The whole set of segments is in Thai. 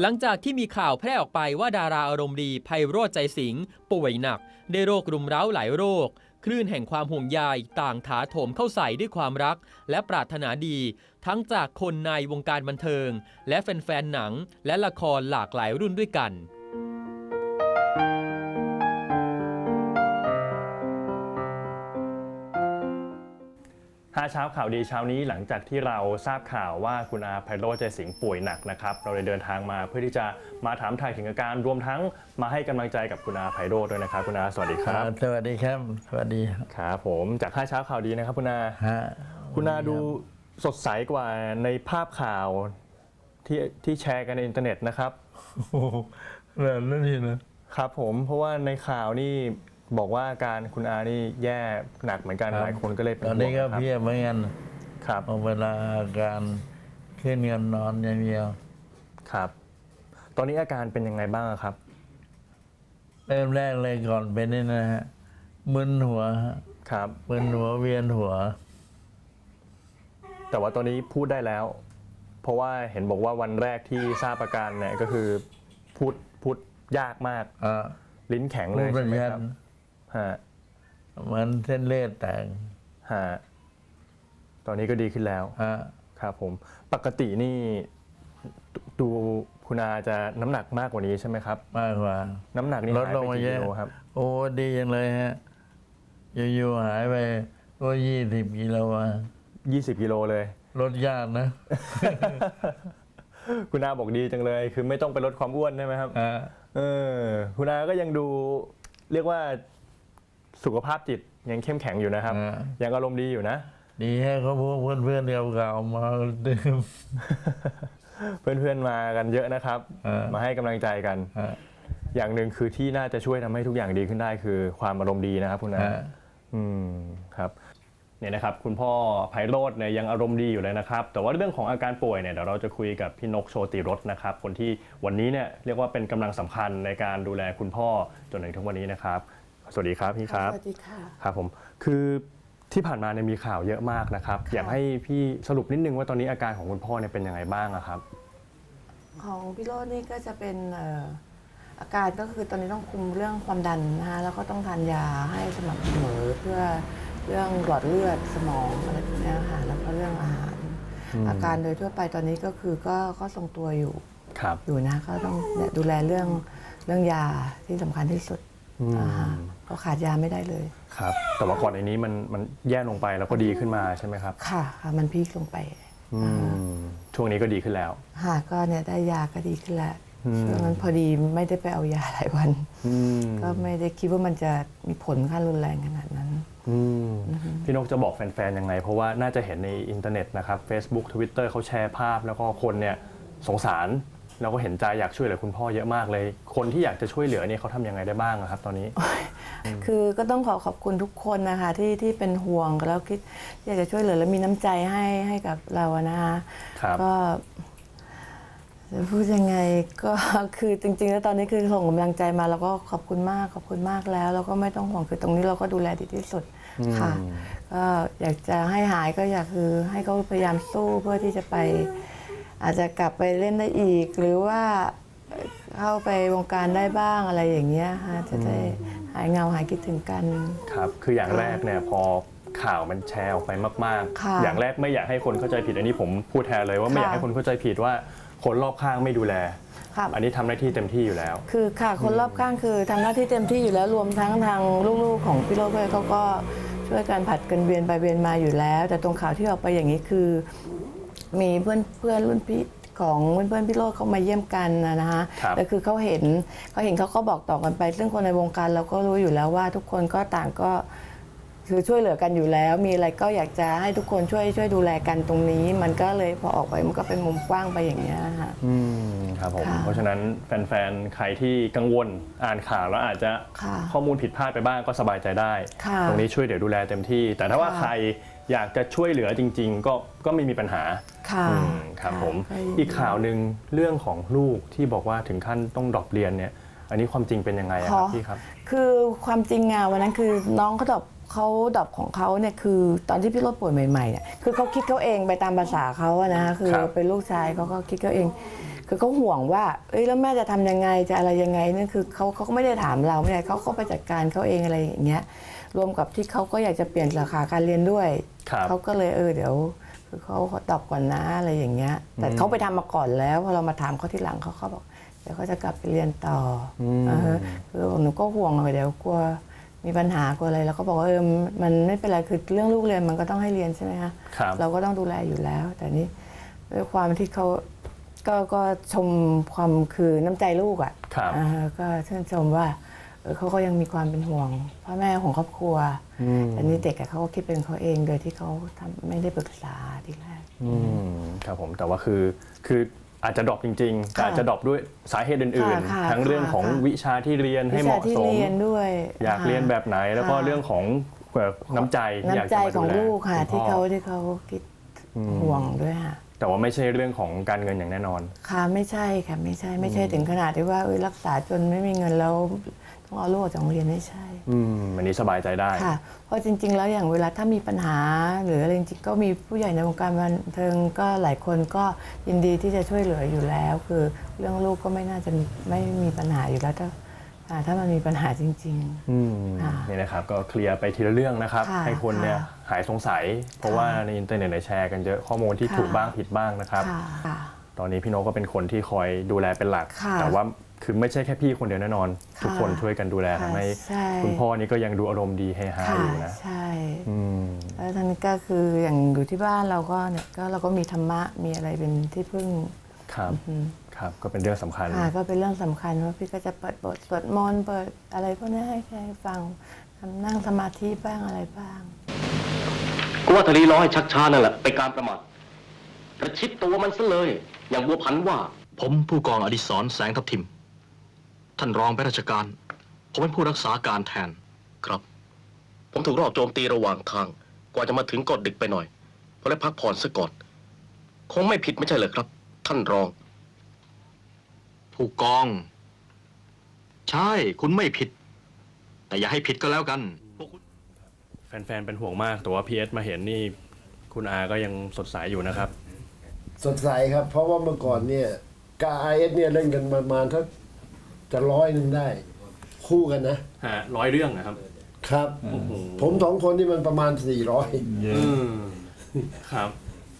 หลังจากที่มีข่าวแพร่ออกไปว่าดาราอารมณ์ดีไพโรจน์ใจสิงห์ป่วยหนัก ได้โรครุมเร้าหลายโรค คลื่นแห่งความห่วงใยต่างถาโถมเข้าใส่ด้วยความรัก และปรารถนาดี ทั้งจากคนในวงการบันเทิง และแฟนๆหนัง และละครหลากหลายรุ่นด้วยกัน เช้าข่าวดีเช้านี้หลังจากที่เราทราบข่าวว่าคุณอาไพโรจน์ใจสิงห์ป่วยหนักนะครับเราเลยเดินทางมาเพื่อที่จะมาถามถ่ายถึงอาการรวมทั้งมาให้กำลังใจกับคุณอาไพโรจน์ด้วยนะครับคุณอาสวัสดีครับอ่าสวัสดีครับ สวัสดีครับผมจากห้าเช้าข่าวดีนะครับคุณอา ฮะคุณอาดูสดใสกว่าในภาพข่าวที่ที่แชร์กันในอินเทอร์เน็ตนะครับ โอ้โหแบบนั้นนี่นะครับผมเพราะว่าในข่าวนี่ บอกว่าอาการคุณอานี่แย่หนักเหมือนกันหลายคนก็เลยเป็นตอนห่วนี้งก็นะครับเพลียเหมือนกันครับเอาเวลาอาการขึ้นเงินนอนอย่างเดียว ครับ ตอนนี้อาการเป็นยังไงบ้างครับ เริ่มแรกเลยก่อนเป็นนี่นะฮะมึนหัวฮะครับ มึนหัวเวียนหัว แต่ว่าตอนนี้พูดได้แล้ว เพราะว่าเห็นบอกว่าวันแรกที่ทราบอาการเนี่ยก็คือพูดพูดยากมาก อ่าลิ้นแข็งพูเลดยเป็ใช่นไหมยันครับ ฮะเหมือนเส้นเลือดแตกฮะตอนนี้ก็ดีขึ้นแล้วฮะครับผมปกตินี่ดดูคุณอาจะน้ำหนักมากกว่านี้ใช่ไหมครับ มากกว่าน้ำหนักนี่ลดหายลงไปมากี่เยกิอะโลครับโอ้ดีจังเลยฮะอยู่ๆหายไปก็ยี่สิบกิโลอะ20กิโลเลย ลดยากนะคุณอาบอกดีจังเลย คือไม่ต้องไปลดความอ้วนใช่ไหมครับ ฮะเออคุณอาก็ยังดูเรียกว่า สุขภาพจิตยังเข้มแข็งอยู่นะครับฮะยังอารมณ์ดีอยู่นะ ดีให้เขาพวกเพื่อนๆเก่าๆมาดื่ม เพื่อนๆมากันเยอะนะครับ เออ มาให้กำลังใจกัน ฮะอย่างหนึ่งคือที่น่าจะช่วยทำให้ทุกอย่างดีขึ้นได้คือความอารมณ์ดีนะครับคุณอาฮะอืมครับเนี่ยนะครับคุณพ่อไพโรธเนี่ยยังอารมณ์ดีอยู่เลยนะครับ แต่ว่าเรื่องของอาการป่วยเนี่ยเดี๋ยวเราจะคุยกับพี่นกโชติรสนะครับ คนที่วันนี้เนี่ยเรียกว่าเป็นกำลังสำคัญในการดูแลคุณพ่อจนถึงทุกวันนี้นะครับ สวัสดีครับพี่ครับสวัสดีค่ะครับผมคือที่ผ่านมาเนี่ยมีข่าวเยอะมากนะครับค่ะอยากให้พี่สรุปนิดนึงว่าตอนนี้อาการของคุณพ่อเนี่ยเป็นยังไงบ้างอะครับ ของพี่โรจน์นี่ก็จะเป็นเอ่ออาการก็คือตอนนี้ต้องคุมเรื่องความดันนะคะแล้วก็ต้องทานยาให้สม่ำเสมอเพื่อเรื่องหลอดเลือดสมองอะไรพวกเนี้ยค่ะแล้วก็เรื่องอาหารอืมอาการโดยทั่วไปตอนนี้ก็คือก็ก็ทรงตัวอยู่ครับอยู่นะก็ต้องเนี่ยดูแลเรื่องเรื่องยาที่สำคัญที่สุดอืมอ่าฮะ ก็ขาดยาไม่ได้เลย ครับ แต่ว่าก่อนในนี้มันมันแย่ลงไปแล้วก็ดีขึ้นมาใช่ไหมครับ ค่ะค่ะมันพีคลงไปอืมช่วงนี้ก็ดีขึ้นแล้ว ค่ะก็เนี่ยได้ยาก็ดีขึ้นแล้วอืม ช่วงนั้นพอดีไม่ได้ไปเอายาหลายวัน อืมก็ไม่ได้คิดว่ามันจะมีผลขั้นรุนแรงขนาดนั้น อืมพี่นกจะบอกแฟนๆยังไง เพราะว่าน่าจะเห็นในอินเทอร์เน็ตนะครับ Facebook Twitter เขาแชร์ภาพแล้วก็คนเนี่ยสงสาร แล้วก็เห็นใจอยากช่วยเหลือคุณพ่อเยอะมากเลย คนที่อยากจะช่วยเหลือเนี่ยเขาทำยังไงได้บ้างอะครับ ตอนนี้ คือก็ต้องขอขอบคุณทุกคนนะคะที่ที่เป็นห่วงแล้วคิดอยากจะช่วยเหลือและมีน้ำใจให้ให้กับเราอะนะคะครับ ก็จะพูดยังไงก็ คือจริงๆ แล้วตอนนี้คือส่งกำลังใจมาแล้วก็ขอบคุณมากขอบคุณมากแล้ว แล้วก็ไม่ต้องห่วงคือตรงนี้เราก็ดูแลดีที่สุดค่ะ ก็อยากจะให้หายก็อยากคือให้เขาพยายามสู้เพื่อที่จะไป อาจจะกลับไปเล่นได้อีก หรือว่าเข้าไปวงการได้บ้างอะไรอย่างเงี้ยค่ะจะได้หายเงาหายคิดถึงกัน ครับคืออย่างแรกเนี่ยพอข่าวมันแชร์ออกไปมาก ค่ะๆ อย่างแรกไม่อยากให้คนเข้าใจผิดอันนี้ผมพูดแทนเลยว่าไม่อยากค่ะ ให้คนเข้าใจผิดว่าคนรอบข้างไม่ดูแล ค่ะ อันนี้ทำหน้าที่เต็มที่อยู่แล้ว คือค่ะคนรอบข้างคือทำหน้าที่เต็มที่อยู่แล้วรวมทั้งทางลูกๆของพี่โรจน์ด้วยเขาก็ช่วยกันผัดกันเวียนไปเวียนมาอยู่แล้ว แต่ตรงข่าวที่ออกไปอย่างนี้คือ มีเพื่อนเพื่อนรุ่นพี่ของเพื่อนเพื่อนๆพี่โรจน์เขามาเยี่ยมกันนะนะคะครับแต่คือเขาเห็นเขาเห็นเขาก็บอกต่อกันไป ซึ่งคนในวงการเราก็รู้อยู่แล้วว่าทุกคนก็ต่างก็คือช่วยเหลือกันอยู่แล้ว มีอะไรก็อยากจะให้ทุกคนช่วยช่วยดูแลกันตรงนี้ มันก็เลยพอออกไปมันก็เป็นมุมกว้างไปอย่างเงี้ยค่ะ อืมครับผมค่ะเพราะฉะนั้นแฟนๆ ใครที่กังวลอ่านข่าวแล้วอาจจะค่ะข้อมูลผิดพลาดไปบ้างก็สบายใจได้ ค่ะตรงนี้ช่วยเหลือดูแลเต็มที่ แต่ถ้าว่าค่ะ ใคร อยากจะช่วยเหลือจริง ๆ ก็ก็ไม่มีปัญหาค่ะอืมครับะผมยินดีอีกข่าวหนึ่งเรื่องของลูกที่บอกว่าถึงขั้นต้องดรอปเรียนเนี่ย อันนี้ความจริงเป็นยังไงอะครับขอ พี่ครับ คือความจริงอะวันนั้นคือน้องเขาตอบเขาดรอปของเขาเนี่ยคือตอนที่พี่รถป่วยใหม่ๆเนี่ยคือเขาคิดเขาเองไปตามภาษาเขาอะนะคะคือครับ เป็นลูกชายเขาก็คิดเขาเอง คือเขาห่วงว่าเอ้ยแล้วแม่จะทำยังไงจะอะไรยังไงนั่นคือเขาเขาก็ไม่ได้ถามเราไม่ได้เขาก็ไปจัดการเขาเองอะไรอย่างเงี้ย รวมกับที่เขาก็อยากจะเปลี่ยนสาขาการเรียนด้วยครับเขาก็เลยเออเดี๋ยวคือเขาขอตอบก่อนนะอะไรอย่างเงี้ย แต่เขาไปทำมาก่อนแล้วพอเรามาถามเขาทีหลังเขาเขาบอกเดี๋ยวเขาจะกลับไปเรียนต่ออมอ่าฮะคือบอกหนูก็ห่วงเลยเดี๋ยวกลัวมีปัญหากลัวอะไรแล้วก็บอกว่าเออมันไม่เป็นไรคือเรื่องลูกเรียนมันก็ต้องให้เรียนใช่ไหมคะครับเราก็ต้องดูแลอยู่แล้ว แต่นี่ด้วยความที่เขาก็ก็ชมความคือน้ำใจลูกอะครับอ่าฮะก็ชื่นชมว่า เออเขาก็ยังมีความเป็นห่วงพ่อแม่ของครอบครัวอืมแต่นี่เด็กอะเขาก็คิดเป็นเขาเองโดยที่เขาทำไม่ได้ปรึกษาทีแรกอืมครับผมแต่ว่าคือคืออาจจะดรอปจริงๆแต่ค่ะอาจจะดรอปด้วยสาเหตุอื่นค่ะๆทั้งเรื่องของค่ะวิชาที่เรียนให้วิเหชามาะที่สมเรียนด้วยอยากเรียนแบบไหนแล้วก็ค่ะเรื่องของเอ่อน้ำใจที่อยากน้ำใจจะมาขดูองแลลูกค่ะณที่พ่อเขาที่เขาคิดอืมห่วงด้วยค่ะแต่ว่าไม่ใช่เรื่องของการเงินอย่างแน่นอน ค่ะไม่ใช่ค่ะไม่ใช่ไม่ใช่ถึงขนาดที่ว่าเอ้ยรักษาจนไม่มีเงินแล้ว ต้องเอาลูกออกจากโรงเรียนไม่ใช่ อืมอันนี้สบายใจได้ ค่ะ เพราะจริง ๆ แล้วอย่างเวลาถ้ามีปัญหา หรืออะไรจริงๆก็มีผู้ใหญ่ในวงการบันเทิงก็หลายคนก็ยินดีที่จะช่วยเหลืออยู่แล้ว คือเรื่องลูกก็ไม่น่าจะมีไม่มีปัญหาอยู่แล้วถ้าอ่าถ้ามันมีปัญหาจริงอืมค่ะนี่นะครับก็เคลียร์ไปทีละเรื่องนะครับ ค่ะให้คนเนี่ยค่ะหายสงสัย เพราะค่ะว่าในอินเทอร์เน็ตเนี่ยแชร์กันเยอะข้อมูลที่ค่ะ ถูกบ้างผิดบ้างนะครับๆค่ะค่ะ ตอนนี้พี่โนกก็เป็นคนที่คอยดูแลเป็นหลัก ค่ะแต่ว่าคือไม่ใช่แค่พี่คนเดียวแน่นอนค่ะทุกคนช่วยกันดูแลค่ะทำให้ใช่ คุณพ่อนี่ก็ยังดูอารมณ์ดีเฮฮาค่ะอยู่นะใช่ อืม แล้วท่านก็คืออย่างอยู่ที่บ้านเราก็เนี่ยก็เราก็มีธรรมะมีอะไรเป็นที่พึ่งครับ อืมครับ ก็เป็นเรื่องสำคัญ ค่ะก็เป็นเรื่องสำคัญว่าพี่ก็จะเปิดบทสวดมนต์เปิดอะไรพวกนี้ให้ใครฟังทำนั่งสมาธิบ้างอะไรบ้างก็ว่าทะลีร้อให้ชักช้านั่นแหละเป็นการประมาท ประชิดตัวมันซะเลย อย่างบัวพันว่า ผมผู้กองอดิศรแสงทับทิม ท่านรองไปราชการ ผมเป็นผู้รักษาการแทนครับ ผมถูกรอบโจมตีระหว่างทาง กว่าจะมาถึงก็ดึกไปหน่อยเพราะได้พักผ่อนซะก่อน คงไม่ผิดไม่ใช่เหรอครับ ท่านรอง ผู้กอง ใช่คุณไม่ผิด แต่อย่าให้ผิดก็แล้วกัน แฟนๆ เป็นห่วงมาก แต่ว่าพีเอสมาเห็นนี่ คุณอาก็ยังสดใสอยู่นะครับ สดใสครับ เพราะว่าเมื่อก่อนเนี่ยกบไอเอสเนี่ยเล่นกันประมาณถ้าจะร้อยหนึ่งได้ คู่กันนะ ฮะร้อยเรื่องนะครับครับผมสองคนนี่มันประมาณสี่ร้อยอืมครับ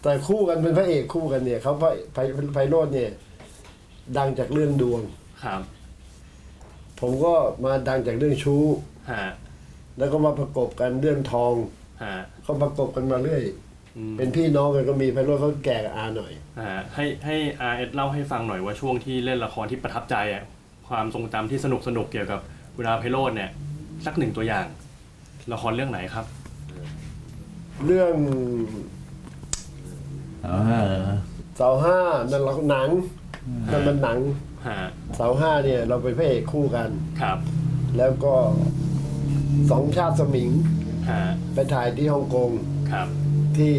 แต่คู่กันเป็นพระเอกคู่กันเนี่ยเขาไพไพไพโรจน์เนี่ย ดังจากเรื่องดวง ครับผมก็มาดังจากเรื่องชู้ ฮะแล้วก็มาประกบกันเรื่องทอง ฮะเขาประกบกันมาเรื่อยอืม เป็นพี่น้องกันก็มีไพโรจน์เขาแก่กับอาหน่อยฮะให้ให้อาเอสเล่าให้ฟังหน่อยว่าช่วงที่เล่นละครที่ประทับใจอะความทรงจำที่สนุกสนุกๆเกี่ยวกับคุณอาไพโรจน์เนี่ยสักหนึ่งตัวอย่าง ละครเรื่องไหนครับ เรื่องเอาฮะเหรอเสาห้านั่นเราหนังนั่นมันหนังฮะเสาห้าเนี่ย เราเป็นพระเอกคู่กัน ครับแล้วก็สองชาติสมิงฮะไปถ่ายที่ฮ่องกงครับ ที่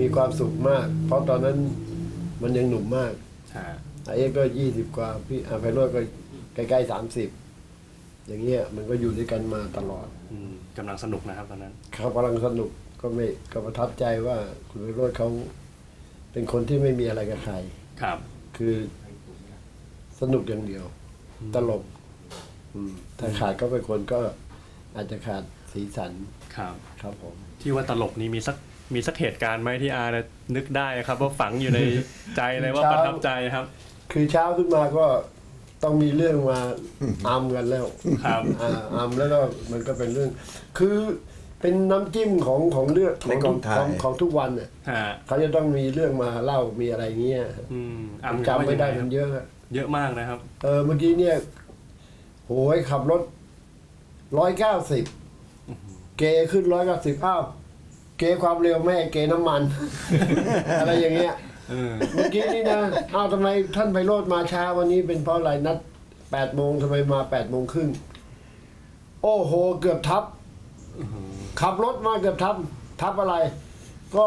มีความสุขมาก เพราะตอนนั้นมันยังหนุ่มมากฮะไอ้เอ็กก็ยี่สิบกว่าพี่อาไพโรจน์ก็ใกล้ๆสามสิบอย่างเงี้ยมันก็อยู่ด้วยกันมาตลอด อืมกำลังสนุกนะครับตอนนั้น เขากำลังสนุกก็ไม่ก็ประทับใจว่าคุณไพโรจน์เขาเป็นคนที่ไม่มีอะไรกับใคร ครับ คือสนุกอย่างเดียว ตลกอืมถ้าขาดก็เป็นคนก็อาจจะขาดสีสันครับ ครับผม ที่ว่าตลกนี้มีสัก มีสักเหตุการณ์ไหมที่อาเนี่ยนึกได้ครับ ว่าฝังอยู่ในใจเลยว่าประทับใจครับ คือเช้าขึ้นมาก็ต้องมีเรื่องมาอำกันแล้วครับอ่าอำแล้วก็มันก็เป็นเรื่อง คือเป็นน้ำจิ้มของของเรื่องขในองกองถ่าย ของของทุกวันเนี่ยฮะเขาจะต้องมีเรื่องมาเล่ามีอะไรเงี้ยอืมผมอ่ำจำไม่ได้ว่ายังงมันเยอะอะเยอะมากนะครับ เออเมื่อกี้เนี่ยโหยขับรถร้อยเก้าสิบเกขึ้นร้อยเก้าสิบอ้าว เกความเร็วไม่ให้เกน้ำมัน อะไรอย่างเงี้ยเออเมื่อกี้นี่นะอ้าวทำไมท่านไพโรธมาช้าวันนี้เป็นเพราะอะไรนัดแปดโมงทำไมมาแปดโมงครึ่งโอ้โหเกือบทับ ขับรถมาเกือบทับ ทับอะไร ก็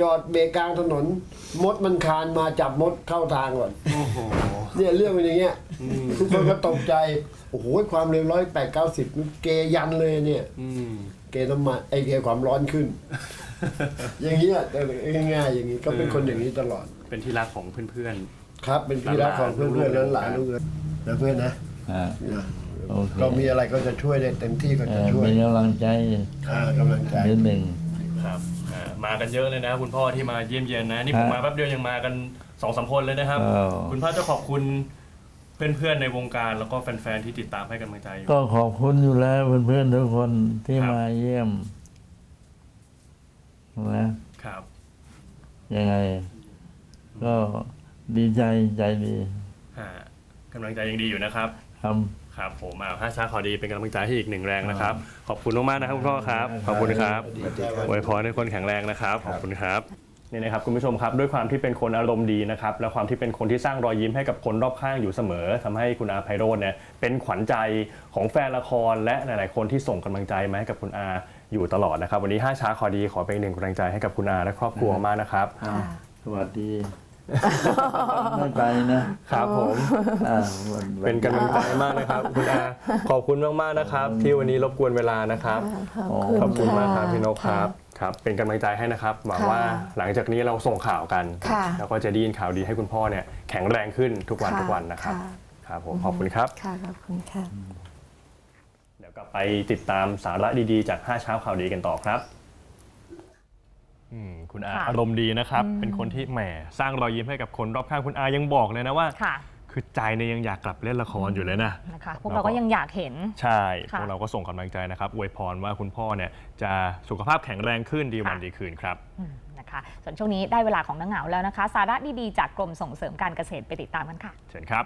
จอดเบรกกลางถนน มดมันคานมาจับมดเข้าทางก่อน โอ้โหเนี่ยเรื่องเป็นอย่างเงี้ยทุกคนก็ตกใจ โอ้โหความเร็วร้อยแปดเก้าสิบเกยันเลยเนี่ย อืม เเกณฑ์น้ำมันไอ้เกณฑ์ความร้อนขึ้น อย่างนี้ยแต่ง่ายๆอย่างนี้ก็เป็นคนอย่างนี้ตลอด เป็นที่รักของเพื่อน ครับ เป็นพี่รักของเพื่อนๆแล้วหลานลูกนะเพื่อนนะอ่านะโอเคก็มีอะไรก็จะช่วยได้เต็มที่ก็เอ่จะอช่วยเป็นกำลังใจอ่ากำลังใจ นิดหนึ่ง ๆ ครับอ่ามากันเยอะเลยนะ คุณพ่อที่มาเยี่ยมเยียนนะ นี่ผมฮะมาแป๊บเดียวยังมากันสองสามคนเลยนะครับ อ้าว คุณพ่อจะขอบคุณ เพื่อนๆในวงการแล้วก็แฟนๆที่ติดตามให้กำลังใจอยู่ ก็ขอบคุณอยู่แล้วเพื่อนๆทุกคนที่ครับ มาเยี่ยมนะ ครับ ยังไง ก็ดีใจใจดีอ่ากำลังใจยังดีอยู่นะครับ ครับ ครับผมอ่าห้าช้าขอดีเป็นกำลังใจให้อีกหนึ่งแรงนะครับ ขอบคุณมากๆนะครับคุณพ่อครับ ขอบคุณครับอวยพรให้คนแข็งแรงนะครับ ขอบคุณครับ นี่นะครับคุณผู้ชมครับด้วยความที่เป็นคนอารมณ์ดีนะครับและความที่เป็นคนที่สร้างรอยยิ้มให้กับคนรอบข้างอยู่เสมอทำให้คุณอาไพโรจน์เนี่ยเป็นขวัญใจของแฟนละคร และหลาย ๆ คนที่ส่งกำลังใจมาให้กับคุณอาอยู่ตลอดนะครับ วันนี้ห้าช้าขอดีขอเป็นหนึ่งกำลังใจให้กับคุณอาและครอบครัวมากนะครับ สวัสดี ไม่ไปนะครับผมอ่าวันเป็นกำลังใจมากนะครับคุณอาขอบคุณมากๆนะครับ ที่วันนี้รบกวนเวลานะครับขอบคุณมากครับพี่นกครับครับ เป็นกำลังใจให้นะครับหวังค่ะว่าหลังจากนี้เราส่งข่าวกัน ค่ะแล้วก็จะได้ยินข่าวดีให้คุณพ่อเนี่ยแข็งแรงขึ้นทุกวันทุกวันนะครับครับผมขอบคุณครับ ค่ะ ขอบคุณค่ะ เดี๋ยวกลับไปติดตามสาระดีๆ จาก 5 เช้าข่าวดีกันต่อครับ อืมคุณอาค่ะ อารมณ์ดีนะครับ เป็นคนที่แหมสร้างรอยยิ้มให้กับคนรอบข้างคุณอายังบอกเลยนะว่า ค่ะคือใจเนี่ยยังอยากกลับเล่นละครอยู่เลยนะ นะคะพวกเราก็ยังอยากเห็น ใช่ค่ะ พวกเราก็ส่งกำลังใจนะครับอวยพรว่าคุณพ่อเนี่ยจะสุขภาพแข็งแรงขึ้นดีวันค่ะดีคืนครับ อืมนะคะส่วนช่วงนี้ได้เวลาของนังเหงาแล้วนะคะ สาระดี ๆ จากกรมส่งเสริมการเกษตรไปติดตามกันค่ะ เชิญครับ